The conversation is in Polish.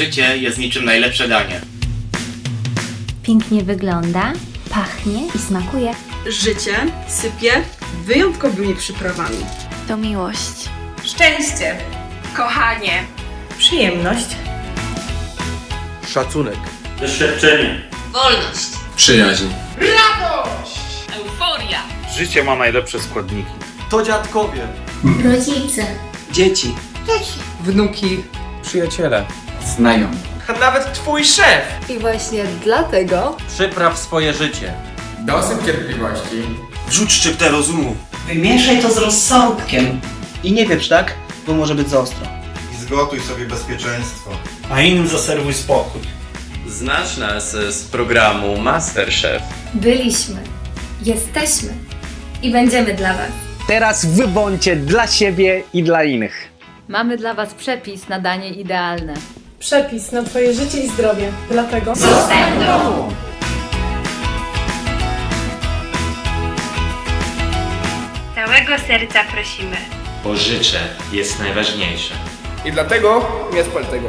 Życie jest niczym najlepsze danie. Pięknie wygląda, pachnie i smakuje. Życie sypie wyjątkowymi przyprawami. To miłość. Szczęście, kochanie, Przyjemność. Szacunek. Doświadczenie. wolność, Przyjaźń. euforia, Życie ma najlepsze składniki. To dziadkowie. Rodzice. Dzieci. Wnuki. Przyjaciele. Znajomi. A nawet twój szef. I właśnie dlatego Przypraw swoje życie. Dosyć cierpliwości. Wrzuć szczyptę rozumu. Wymieszaj to z rozsądkiem. I nie pieprz tak, bo może być za ostro. I zgotuj sobie bezpieczeństwo. A innym zaserwuj spokój. Znacz nas z programu Masterchef. Byliśmy, jesteśmy i będziemy dla Was. Teraz wy bądźcie dla siebie i dla innych. Mamy dla Was przepis na danie idealne. Przepis na Twoje życie i zdrowie. Dlatego całego serca prosimy. Bo życie jest najważniejsze. I dlatego nie spal tego.